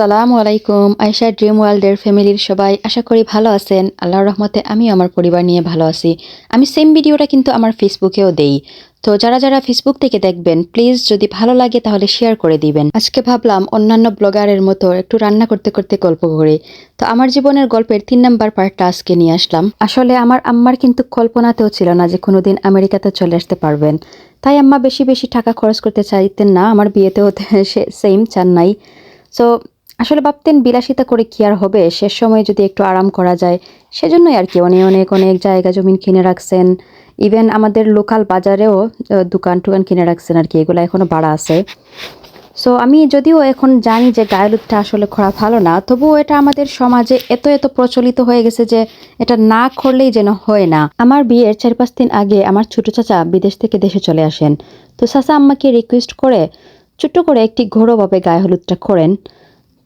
আসসালামু আলাইকুম, আয়শা ড্রিম ওয়ার্ল্ডের ফ্যামিলির সবাই। আশা করি ভালো আছেন। আল্লাহর রহমতে আমি আমার পরিবার নিয়ে ভালো আছি। আমি সেম ভিডিওটা কিন্তু আমার ফেসবুকেও দেই। তো যারা যারা ফেসবুক থেকে দেখবেন প্লিজ যদি ভালো লাগে তাহলে শেয়ার করে দিবেন। আজকে ভাবলাম অন্যান্য ব্লগারের মতো একটু রান্না করতে করতে গল্প করি। তো আমার জীবনের গল্পের তিন নাম্বার পার্টটা আজকে নিয়ে আসলাম। আসলে আমার আম্মার কিন্তু কল্পনাতেও ছিল না যে কোনোদিন আমেরিকাতে চলে আসতে পারবেন। তাই আম্মা বেশি বেশি টাকা খরচ করতে চাইতেন না। আমার বিয়েতেও সেম চান নাই। সো আসলে ভাবতেন বিলাসিতা করে কি আর হবে? শেষ সময় যদি একটু আরাম করা যায়, সেজন্যই আর কি অনেক অনেক অনেক জায়গা জমিন কিনে রাখছেন। ইভেন আমাদের লোকাল বাজারেও দোকান টুকান কিনে রাখছেন আর কি, এগুলো এখনও বাড়া আছে। সো আমি যদিও এখন জানি যে গায়েলুদটা আসলে করা ভালো না, তবুও এটা আমাদের সমাজে এত এত প্রচলিত হয়ে গেছে যে এটা না করলেই যেন হয় না। আমার বিয়ের চার পাঁচ দিন আগে আমার ছোট চাচা বিদেশ থেকে দেশে চলে আসেন। তো চাচা আম্মাকে রিকোয়েস্ট করে ছোট্ট করে একটি ঘরোভাবে গায়ে হলুদটা করেন।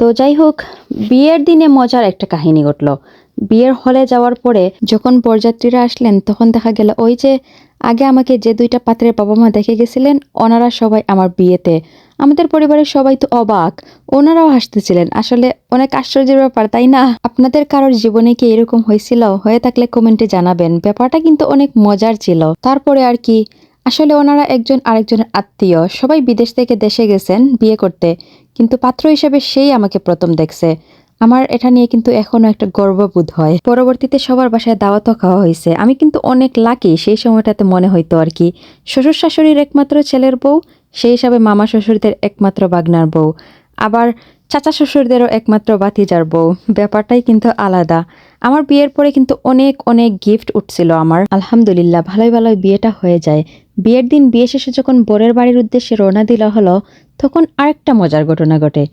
তো যাই হোক, বিয়ের দিনে মজার একটা কাহিনী ঘটলো। বিয়ের হলে যাওয়ার পরে যখন বরযাত্রীরা আসলেন, তখন দেখা গেল ওই যে আগে আমাকে যে দুইটা পাত্রের বাবা মা দেখে গেছিলেন, ওনারা সবাই আমার বিয়েতে। আমাদের পরিবারের সবাই তো অবাক, ওনারাও হাসতেছিলেন। আসলে অনেক আশ্চর্যের ব্যাপার, তাই না? আপনাদের কারোর জীবনে কি এরকম হয়েছিল? হয়ে থাকলে কমেন্টে জানাবেন। ব্যাপারটা কিন্তু অনেক মজার ছিল। তারপরে আর কি, আসলে ওনারা একজন আরেকজনের আত্মীয়। সবাই বিদেশ থেকে দেশে গেছেন বিয়ে করতে। কিন্তু পাত্র হিসেবে সেই আমাকে প্রথম দেখছে। আমার এটা নিয়ে কিন্তু এখনও একটা গর্ববোধ হয়। পরবর্তীতে সবার বাসায় দাওয়াতও খাওয়া হয়েছে। আমি কিন্তু অনেক লাকি সেই সময়টাতে মনে হইতো আর কি। শ্বশুর শাশুড়ির একমাত্র ছেলের বউ, সেই হিসাবে মামা শ্বশুরদের একমাত্র বাগনার বউ। আবার চাচা শ্বশুরদেরও একমাত্র বাতিজার বউ। ব্যাপারটাই কিন্তু আলাদা। আমার বিয়ের পরে কিন্তু অনেক অনেক গিফট উঠছিল আমার। আলহামদুলিল্লাহ, ভালোই ভালোই বিয়েটা হয়ে যায়। বিয়ের দিন, বিয়ে শেষে যখন বরের বাড়ির উদ্দেশ্যে রওনা দিলা হলো, তখন আরেকটা মজার ঘটনা ঘটে।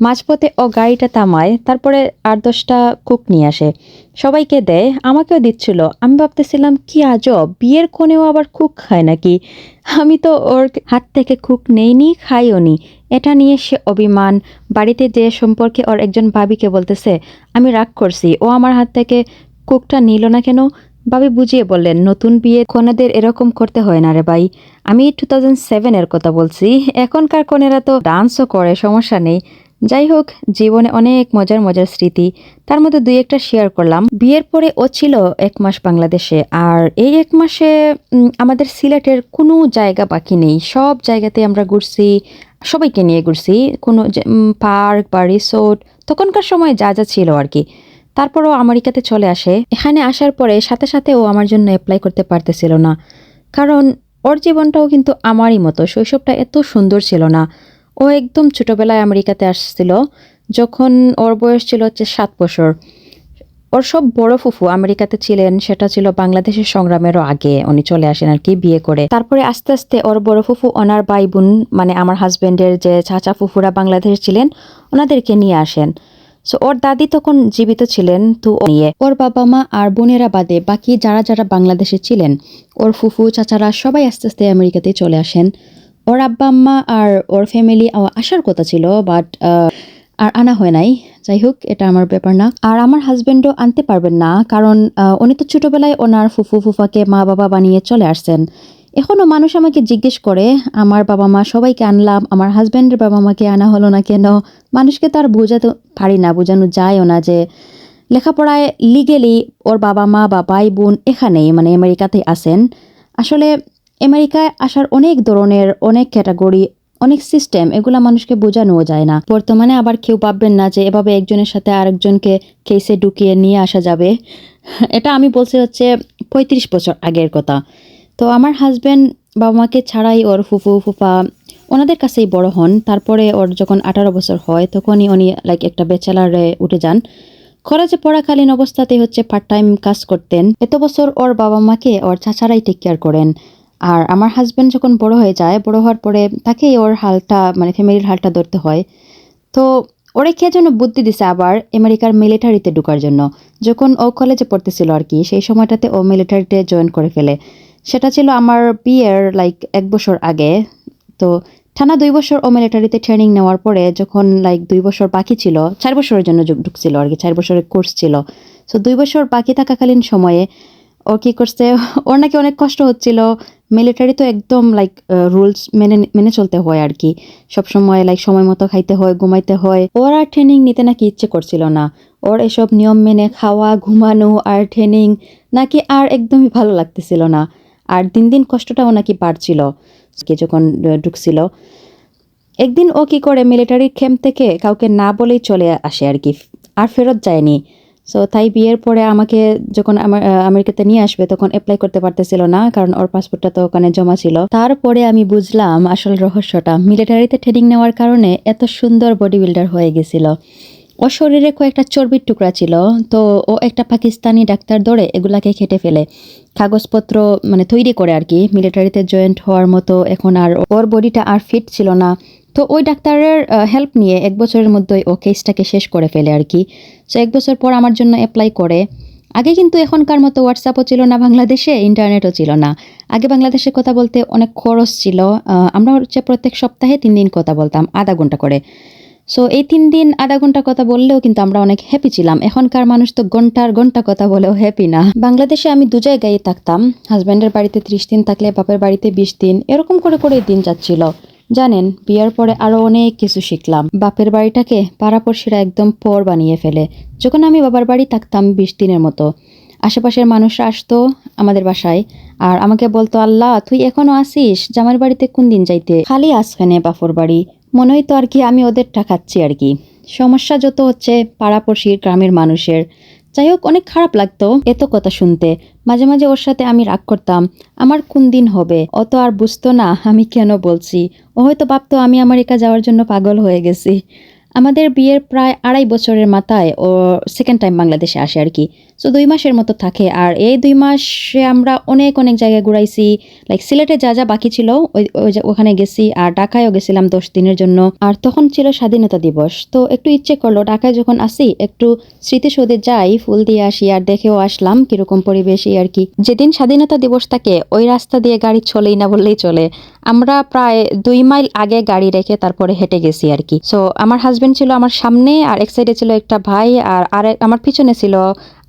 মাঝপথে ও গাড়িটা থামায় তারপরে আট দশটা কুক নিয়ে আসে। সবাইকে দেয়, আমাকেও দিচ্ছিল। আমি ভাবতেছিলাম, কি আজব, বিয়ের কোণেও আবার কুক খায় নাকি? আমি তো ওর হাত থেকে কুক নেইনি খাইও নি এটা নিয়ে সে অভিমান। বাড়িতে যে সম্পর্কে ওর একজন ভাবিকে বলতেছে, আমি রাগ করছি। ও আমার হাত থেকে কুকটা নিল না কেন? ভাবি বুঝিয়ে বললেন, নতুন বিয়ে কনেদের এরকম করতে হয় না রে ভাই। আমি টু থাউজেন্ড সেভেনের কথা বলছি। এখনকার কনেরা তো ডান্সও করে, সমস্যা নেই। যাই হোক, জীবনে অনেক মজার মজার স্মৃতি। তার মধ্যে দুই একটা শেয়ার করলাম। বিয়ের পরে ও ছিল এক মাস বাংলাদেশে। আর এই এক মাসে আমাদের সিলেটের কোনো জায়গা বাকি নেই। সব জায়গাতে আমরা ঘুরছি। সবাইকে নিয়ে ঘুরছি। কোনো পার্ক বা রিসোর্ট, তখনকার সময় যা যা ছিল আর কি। তারপরও আমেরিকাতে চলে আসে। এখানে আসার পরে সাথে সাথে ও আমার জন্য অ্যাপ্লাই করতে পারতেছিল না। কারণ ওর জীবনটাও কিন্তু আমারই মতো, শৈশবটা এত সুন্দর ছিল না। ও একদম ছোটবেলায় আমেরিকাতে আসছিল, যখন ওর বয়স ছিল হচ্ছে সাত বছর। ওর সব বড় ফুফু, আমেরিকাতে ছিলেন, সেটা ছিল বাংলাদেশের সংগ্রামেরও আগে। উনি চলে আসেন আর কি বিয়ে করে। তারপরে আস্তে আস্তে ওর বড় ফুফু ওনার ভাই বোন মানে আমার হাজবেন্ডের যে চাচা ফুফুরা বাংলাদেশে ছিলেন, ওনাদেরকে নিয়ে আসেন। সো ওর দাদি তখন জীবিত ছিলেন তো নিয়ে। ওর বাবা মা আর বোনেরা বাদে বাকি যারা যারা বাংলাদেশে ছিলেন, ওর ফুফু, চাচারা সবাই আস্তে আস্তে আমেরিকাতে চলে আসেন। ওর আব্বা, আম্মা আর ওর ফ্যামিলি আসার কথা ছিল বাট আর আনা হয় নাই। যাই হোক এটা আমার ব্যাপার না। আর আমার হাজবেন্ডও আনতে পারবেন না, কারণ উনি তো ছোটবেলায় ওনার ফুফু, ফুফাকে মা বাবা বানিয়ে চলে আসছেন। এখনও মানুষ আমাকে জিজ্ঞেস করে, আমার বাবা মা সবাইকে আনলাম, আমার হাজবেন্ডের বাবা মাকে আনা হলো না কেন? মানুষকে তো আর বোঝাতে পারি না, বোঝানো যায়ও না যে লেখাপড়ায় লিগেলি ওর বাবা মা বা ভাই বোন এখানেই মানে আমেরিকাতেই আসেন আসলে আমেরিকায় আসার অনেক ধরনের, অনেক ক্যাটাগরি অনেক সিস্টেম এগুলা মানুষকে বোঝানোও যায় না। বর্তমানে আবার কেউ ভাববেন না যে এভাবে একজনের সাথে আরেকজনকে কেসে ঢুকিয়ে নিয়ে আসা যাবে। এটা আমি বলছি হচ্ছে পঁয়ত্রিশ বছর আগের কথা। তো আমার হাজব্যান্ড বাবা মাকে ছাড়াই ওর ফুফু, ফুফা ওনাদের কাছেই বড় হন। তারপরে ওর যখন আঠারো বছর হয়, তখনই উনি লাইক একটা বেচেলারে উঠে যান। খরচে পড়াকালীন অবস্থাতে হচ্ছে পার্ট টাইম কাজ করতেন। এত বছর ওর বাবা মাকে ওর চাচারাই টেক কেয়ার করেন। আর আমার হাজব্যান্ড যখন বড় হয়ে যায়, বড় হওয়ার পরে তাকেই ওর হালটা মানে ফ্যামিলির হালটা ধরতে হয়। তো ওরে কে যেন বুদ্ধি দিছে আবার আমেরিকার মিলিটারিতে ঢোকার জন্য। যখন ও কলেজে পড়তেছিল আর কি, সেই সময়টাতে ও মিলিটারিতে জয়েন করে ফেলে। সেটা ছিল আমার বিয়ের লাইক এক বছর আগে। তো টানা দুই বছর ও মিলিটারিতে ট্রেনিং নেওয়ার পরে যখন লাইক দুই বছর বাকি ছিল, চার বছরের জন্য ঢুক- ঢুকছিল আর কি, চার বছরের কোর্স ছিল। সো দুই বছর বাকি থাকাকালীন সময়ে ও কি করছে, ওর নাকি অনেক কষ্ট হচ্ছিল। মিলিটারি তো একদম লাইক রুলস মেনে মেনে চলতে হয় আর কি সবসময় লাইক সময় মতো খাইতে হয়, ঘুমাইতে হয়। ওর আর ট্রেনিং নিতে নাকি ইচ্ছে করছিল না। ওর এসব নিয়ম মেনে খাওয়া, ঘুমানো আর ট্রেনিং নাকি আর একদমই ভালো লাগতেছিল না। আর দিন দিন কষ্টটাও নাকি বাড়ছিল। কে যখন ঢুকছিল। একদিন ও কি করে মিলিটারি ক্যাম্প থেকে কাউকে না বলেই চলে আসে আর কি আর ফেরত যায়নি। সো তাই বিয়ের পরে আমাকে যখন আমার আমেরিকাতে নিয়ে আসবে, তখন অ্যাপ্লাই করতে পারতেছিল না, কারণ ওর পাসপোর্টটা তো ওখানে জমা ছিল। তারপরে আমি বুঝলাম আসল রহস্যটা। মিলিটারিতে ট্রেনিং নেওয়ার কারণে এত সুন্দর বডি বিল্ডার হয়ে গেছিল। ও শরীরে কয়েকটা চর্বির টুকরা ছিল, তো ও একটা পাকিস্তানি ডাক্তার ধরে এগুলাকে খেটে ফেলে। কাগজপত্র মানে তৈরি করে আর কি। মিলিটারিতে জয়েন্ট হওয়ার মতো এখন আর ওর বডিটা আর ফিট ছিল না। তো ওই ডাক্তারের হেল্প নিয়ে এক বছরের মধ্যেই ও কেসটাকে শেষ করে ফেলে আর কি। সো এক বছর পর আমার জন্য অ্যাপ্লাই করে। আগে কিন্তু এখনকার মতো হোয়াটসঅ্যাপও ছিল না, বাংলাদেশে ইন্টারনেটও ছিল না। আগে বাংলাদেশে কথা বলতে অনেক খরচ ছিল। আমরা হচ্ছে প্রত্যেক সপ্তাহে তিন দিন কথা বলতাম, আধা ঘণ্টা করে। সো এই তিন দিন, আধা ঘণ্টা কথা বললেও কিন্তু আমরা অনেক হ্যাপি ছিলাম। এখনকার মানুষ তো ঘণ্টার ঘণ্টা কথা বলেও হ্যাপি না। বাংলাদেশে আমি দু জায়গায় থাকতাম। হাজব্যান্ডের বাড়িতে ত্রিশ দিন থাকলে, বাপের বাড়িতে বিশ দিন, এরকম করে করে দিন যাচ্ছিল। জানেন, বিয়ার পরে আরও অনেক কিছু শিখলাম। বাপের বাড়িটাকে পাড়াপড়শিরা একদম পর বানিয়ে ফেলে। যখন আমি বাবার বাড়ি থাকতাম বিশ দিনের মতো। আশেপাশের মানুষরা আসতো আমাদের বাসায় আর আমাকে বলতো, আল্লাহ, তুই এখনও আসিস? জামার বাড়িতে কোন দিন যাইতে? খালি আসখানে বাপর বাড়ি। মনে হইতো আর কি আমি ওদেরটা খাচ্ছি আর কি। সমস্যা যত হচ্ছে পাড়াপড়শির, গ্রামের মানুষের। যাই হোক, অনেক খারাপ লাগতো এত কথা শুনতে। মাঝে মাঝে ওর সাথে আমি রাগ করতাম, আমার কোন দিন হবে? অত আর বুঝতো না আমি কেন বলছি। ও হয়তো ভাবতো আমি আমেরিকা যাওয়ার জন্য পাগল হয়ে গেছি। আমাদের বিয়ের প্রায় আড়াই বছরের মাথায় ও সেকেন্ড টাইম বাংলাদেশে আসে আর কি। সো দুই মাসের মতো থাকে। আর এই দুই মাসে আমরা অনেক অনেক জায়গায় ঘুরাইছি। লাইক সিলেটে যা যা বাকি ছিল, ওই ওখানে গেছি। আর ঢাকায়ও গেছিলাম দশ দিনের জন্য। আর তখন ছিল স্বাধীনতা দিবস। তো একটু ইচ্ছে করল, ঢাকায় যখন আসি, একটু স্মৃতিসৌধে যাই, ফুল দিয়ে আসি আর দেখেও আসলাম কীরকম পরিবেশ আর কি। যেদিন স্বাধীনতা দিবস থাকে, ওই রাস্তা দিয়ে গাড়ি চলেই না বললেই চলে। আমরা প্রায় দুই মাইল আগে গাড়ি রেখে তারপরে হেঁটে গেছি আর কি। সো আমার হাজবেন্ড ছিল আমার সামনে, আর এক সাইডে ছিল একটা ভাই, আর আরেক, আমার পিছনে ছিল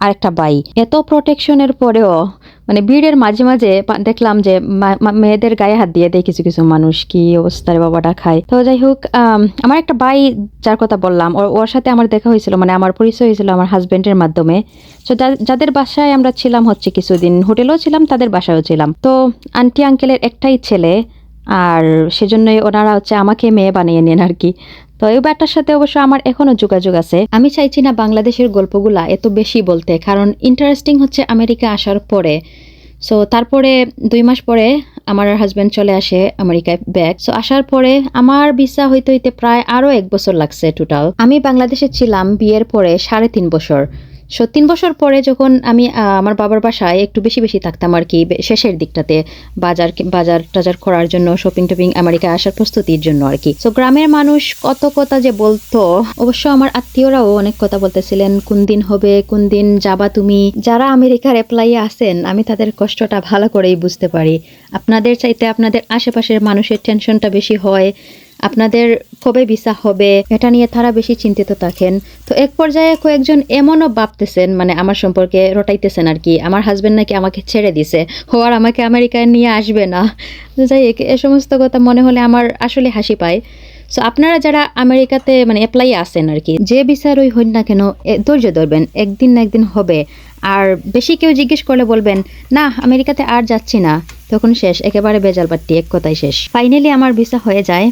আরেকটা ভাই এত প্রোটেকশনের পরেও মানে ভিড়ের মাঝে মাঝে দেখলাম যে মেয়েদের গায়ে হাত দিয়ে দেয় কিছু কিছু মানুষ কি অবস্থা বাবাটা খায়। তো যাই হোক আম, আমার একটা ভাই যার কথা বললাম ওর সাথে আমার দেখা হয়েছিল মানে আমার পরিচয় হয়েছিল আমার হাজবেন্ডের মাধ্যমে। তো যাদের বাসায় আমরা ছিলাম হচ্ছে কিছুদিন হোটেলেও ছিলাম তাদের বাসায়ও ছিলাম। তো আন্টি আঙ্কেলের একটাই ছেলে আর সেজন্যই ওনারা হচ্ছে আমাকে মেয়ে বানিয়ে নেন আর কি। তো এই ব্যাটার সাথে অবশ্য আমার এখনও যোগাযোগ আছে। আমি চাইছি না বাংলাদেশের গল্পগুলা এত বেশি বলতে, কারণ ইন্টারেস্টিং হচ্ছে আমেরিকা আসার পরে। সো তারপরে দুই মাস পরে আমার হাজব্যান্ড চলে আসে আমেরিকায় ব্যাক সো আসার পরে আমার ভিসা হইতে হইতে প্রায় আরও এক বছর লাগছে টোটাল আমি বাংলাদেশে ছিলাম বিয়ের পরে সাড়ে তিন বছর। সো তিন বছর পরে যখন আমি আমার বাবার বাসায় একটু বেশি বেশি থাকতাম আর কি শেষের দিকটাতে বাজার বাজার টাজার করার জন্য শপিং টপিং আমেরিকায় আসার প্রস্তুতির জন্য আর কি। তো গ্রামের মানুষ কত কথা যে বলতো, অবশ্য আমার আত্মীয়রাও অনেক কথা বলতেছিলেন, কোন দিন হবে, কোন দিন যাবা তুমি। যারা আমেরিকার অ্যাপ্লাইয়ে আছেন, আমি তাদের কষ্টটা ভালো করেই বুঝতে পারি। আপনাদের চাইতে আপনাদের আশেপাশের মানুষের টেনশনটা বেশি হয় আপনাদের কবে ভিসা হবে, এটা নিয়ে তারা বেশি চিন্তিত থাকেন। তো এক পর্যায়ে কয়েকজন এমনও ভাবতেছেন মানে আমার সম্পর্কে রটাইতেছেন আর কি, আমার হাজবেন্ড নাকি আমাকে ছেড়ে দিছে, ও আর আমাকে আমেরিকায় নিয়ে আসবে না। যাই এ সমস্ত কথা মনে হলে আমার আসলে হাসি পায়। সো আপনারা যারা আমেরিকাতে মানে অ্যাপ্লাই আছেন আর কি, যে বিচারই হন না কেন ধৈর্য ধরবেন, একদিন না একদিন হবে। আর বেশি কেউ জিজ্ঞেস করলে বলবেন, না, আমেরিকাতে আর যাচ্ছি না। তখন শেষ, একেবারে বেজাল পাট্টি, এক কথাই শেষ। ফাইনালি আমার ভিসা হয়ে যায়।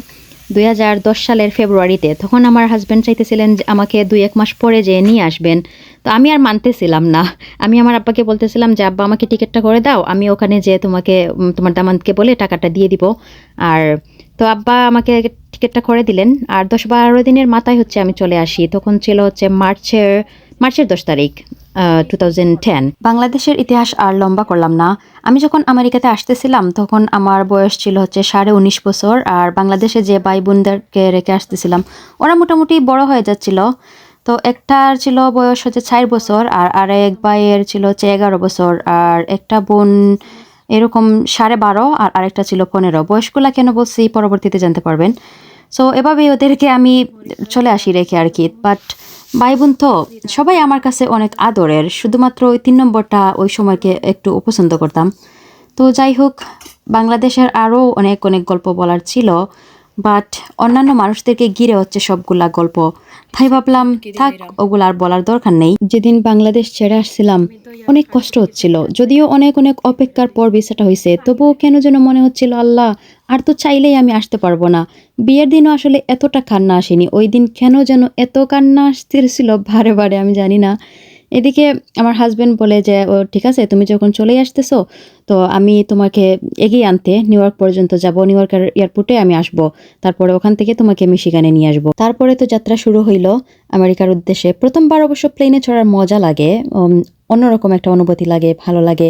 দুই হাজার দশ সালের ফেব্রুয়ারিতে, তখন আমার হাজব্যান্ড চাইতেছিলেন যে আমাকে দুই এক মাস পরে যে নিয়ে আসবেন। তো আমি আর মানতেছিলাম না। আমি আমার আব্বাকে বলতেছিলাম যে, আব্বা, আমাকে টিকিটটা করে দাও, আমি ওখানে যে তোমাকে তোমার দামানকে বলে টাকাটা দিয়ে দিব। আর তো আব্বা আমাকে টিকিটটা করে দিলেন। আর দশ বারো দিনের মাথায় হচ্ছে আমি চলে আসি। তখন ছিল হচ্ছে মার্চের মার্চের দশ তারিখ। টু বাংলাদেশের ইতিহাস আর লম্বা করলাম না। আমি যখন আমেরিকাতে আসতেছিলাম, তখন আমার বয়স ছিল হচ্ছে সাড়ে উনিশ বছর, আর বাংলাদেশে যে ভাই বোনদেরকে রেখে আসতেছিলাম, ওরা মোটামুটি বড় হয়ে যাচ্ছিল। তো একটার ছিল বয়স হচ্ছে চার বছর, আর আরেক ভাইয়ের ছিল হচ্ছে এগারো বছর, আর একটা বোন এরকম সাড়ে বারো, আর আরেকটা ছিল পনেরো। বয়সগুলা কেন বলছি, পরবর্তীতে জানতে পারবেন। সো এভাবেই ওদেরকে আমি চলে আসি রেখে আর কি। বাট ভাই বোন তো, সবাই আমার কাছে অনেক আদরের। শুধুমাত্র ওই তিন নম্বরটা ওই সময়কে একটু অপছন্দ করতাম। তো যাই হোক, বাংলাদেশের আরও অনেক অনেক গল্প বলার ছিল। বাট অন্যান্য মানুষদেরকে ঘিরে হচ্ছে সবগুলা গল্প। তাই ভাবলাম থাক ওগুলা আর বলার দরকার নেই। যেদিন বাংলাদেশ ছেড়ে আসছিলাম অনেক কষ্ট হচ্ছিল। যদিও অনেক অনেক অপেক্ষার পর ভিসাটা হয়েছে তবুও কেন যেন মনে হচ্ছিল আল্লাহ আর তো চাইলেই আমি আসতে পারব না। বিয়ের দিনও আসলে এতটা কান্না আসেনি। ওই দিন কেন যেন এত কান্না আসতেছিল বারে বারে আমি জানি না। এদিকে আমার হাজবেন্ড বলে যে, ও, ঠিক আছে, তুমি যখন চলে আসতেছো, তো আমি তোমাকে এগিয়ে আনতে নিউ ইয়র্ক পর্যন্ত যাব। নিউ ইয়র্কের এয়ারপোর্টে আমি আসব। তারপরে ওখান থেকে তোমাকে মিশিগানে নিয়ে আসব। তারপরে তো যাত্রা শুরু হইল আমেরিকার উদ্দেশ্যে। প্রথমবার অবশ্য প্লেনে চড়ার মজা লাগে অন্যরকম একটা অনুভূতি লাগে, ভালো লাগে।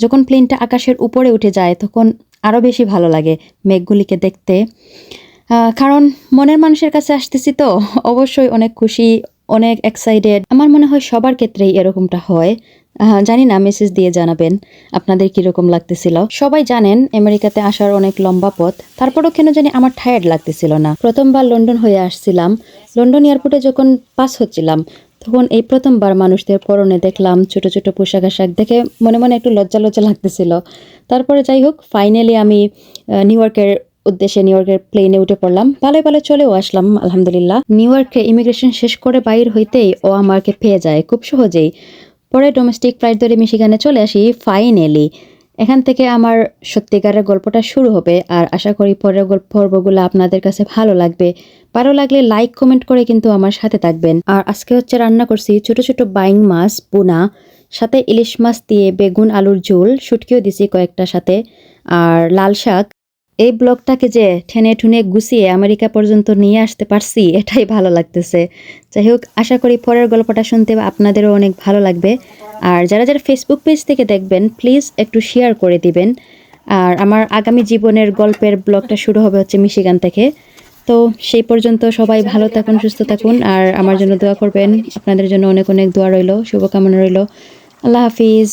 যখন প্লেনটা আকাশের উপরে উঠে যায়, তখন আরও বেশি ভালো লাগে মেঘগুলিকে দেখতে। কারণ মনের মানুষের কাছে আসতেছি তো, অবশ্যই অনেক খুশি অনেক এক্সাইটেড আমার মনে হয় সবার ক্ষেত্রেই এরকমটা হয়। জানি না মেসেজ দিয়ে জানাবেন আপনাদের কীরকম লাগতেছিল। সবাই জানেন, আমেরিকাতে আসার অনেক লম্বা পথ। তারপরও কেন জানি আমার টায়ার্ড লাগতেছিল না। প্রথমবার লন্ডন হয়ে আসছিলাম। লন্ডন এয়ারপোর্টে যখন পাস হচ্ছিলাম, তখন এই প্রথমবার মানুষদের পরনে দেখলাম ছোট ছোট পোশাক আশাক দেখে মনে মনে একটু লজ্জা লজ্জা লাগতেছিল। তারপরে যাই হোক ফাইনালি আমি নিউ ইয়র্কের উদ্দেশ্যে নিউ ইয়র্কের প্লেনে উঠে পড়লাম। ভালোই ভালো চলেও আসলাম, আলহামদুলিল্লাহ। নিউ ইয়র্কে ইমিগ্রেশন শেষ করে বাইর হইতেই ও আমাকে পেয়ে যায়, খুব সহজেই। পরে ডোমেস্টিক ফ্লাইট ধরে মিশিগানে চলে আসি ফাইনালি এখান থেকে আমার সত্যিকারের গল্পটা শুরু হবে, আর আশা করি পরের গল্প পর্বগুলো আপনাদের কাছে ভালো লাগবে। ভালো লাগলে লাইক কমেন্ট করে কিন্তু আমার সাথে থাকবেন। আর আজকে হচ্ছে রান্না করছি ছোট ছোট বাইং মাছ বুনা সাথে ইলিশ মাছ দিয়ে বেগুন, আলুর ঝোল, শুটকিও দিছি কয়েকটা সাথে, আর লাল শাক। এই ব্লগটাকে যে ঠেনে ঠুনে গুছিয়ে আমেরিকা পর্যন্ত নিয়ে আসতে পারছি, এটাই ভালো লাগতেছে। যাই হোক, আশা করি পরের গল্পটা শুনতে আপনাদেরও অনেক ভালো লাগবে। আর যারা যারা ফেসবুক পেজ থেকে দেখবেন প্লিজ একটু শেয়ার করে দিবেন। আর আমার আগামী জীবনের গল্পের ব্লগটা শুরু হবে হচ্ছে মিশিগান থেকে। তো সেই পর্যন্ত সবাই ভালো থাকুন, সুস্থ থাকুন। আর আমার জন্য দোয়া করবেন। আপনাদের জন্য অনেক অনেক দোয়া রইল, শুভকামনা রইল। আল্লাহ হাফিজ।